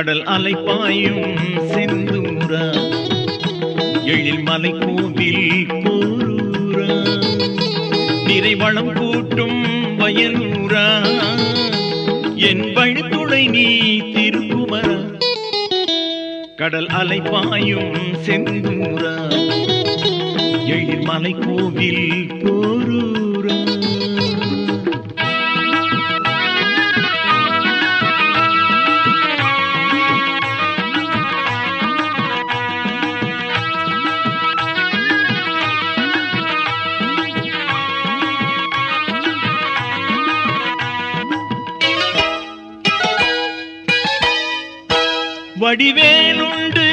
கடல் அலைப்பாயும் செந்தூரா. எழில் மலை கோவில் கூரூரா. நிறைவளம் கூட்டும் வயலூரா. என் வழித்துணை நீ திருக்குமரா. கடல் அலைப்பாயும் செந்தூரா. எழில் மலை கோவில் போரூரா வடிவேலுண்டு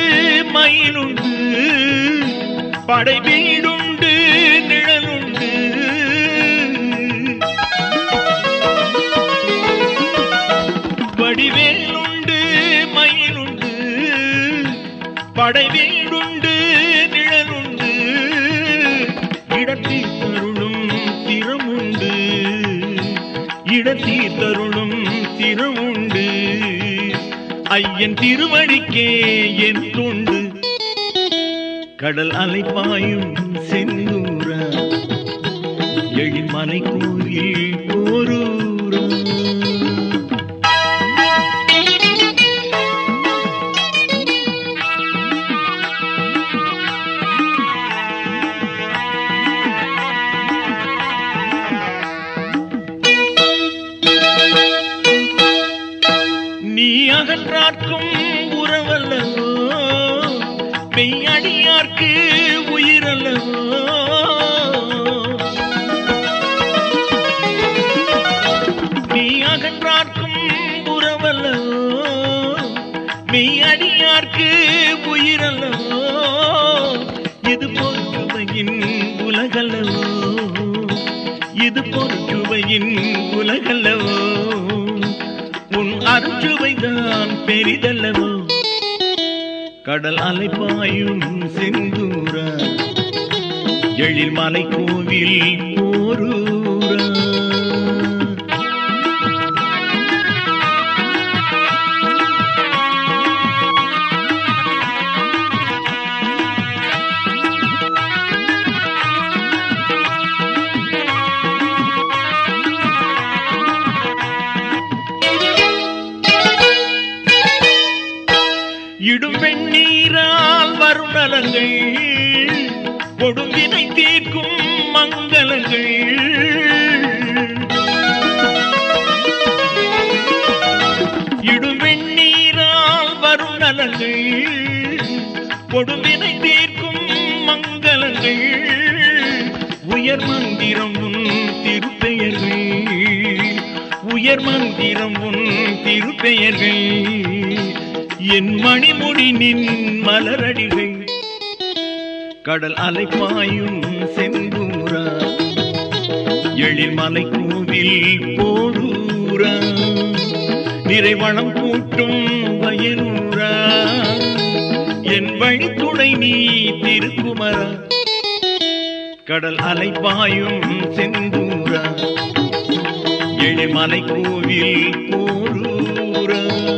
மயிலுண்டு படைவீடுண்டு நிழலுண்டு. வடிவேலுண்டு மயிலுண்டு படைவீடுண்டு நிழலுண்டு. இடத்தில் தருளும் திறமுண்டு இடத்தில் தருளும் திறமுண்டு. ஐயன் திருவடிக்கே என் தொண்டு. கடல் அலைப்பாயும் செந்தூரா. எழில்மலை கோயில் நீ உறவல்லவோ? மெய்யடியார்க்கு உயிரல்லவோ? நீ அகன்றார்க்கும் உறவல்லவோ? மெய்யடியார்க்கு உயிரல்லவோ? இது பொறுமையின் உலகல்லவோ? இது பொறுமையின் உலகல்லவோ? உன் பெரிதல்லவோ கடல் அலைப்பாயும் செந்தூரா. எழில் மலை கோவில் போரூர் இடும் வெண்ணீரால் வரும் நலங்கள் கொடுங்கினை தீர்க்கும் மங்களங்கள். இடும் வெண்ணீரால் வரும் நலங்கள் கொடுங்கினை தீர்க்கும் மங்களங்கள். உயர் மந்திரம் உன் திருப்பெயர்கள் உயர் மந்திரம் உன் திருப்பெயர்கள். என் மணிமுடி நின் மலரடிகை. கடல் அலைப்பாயும் செந்தூரா எழில் மலை கோவில் போடூரா நிறைவளம் கூட்டும் வயலூரா. என் வழித்துணை நீ திருக்குமரா. கடல் அலைப்பாயும் செந்தூரா எழிமலை கோவில் போடூரா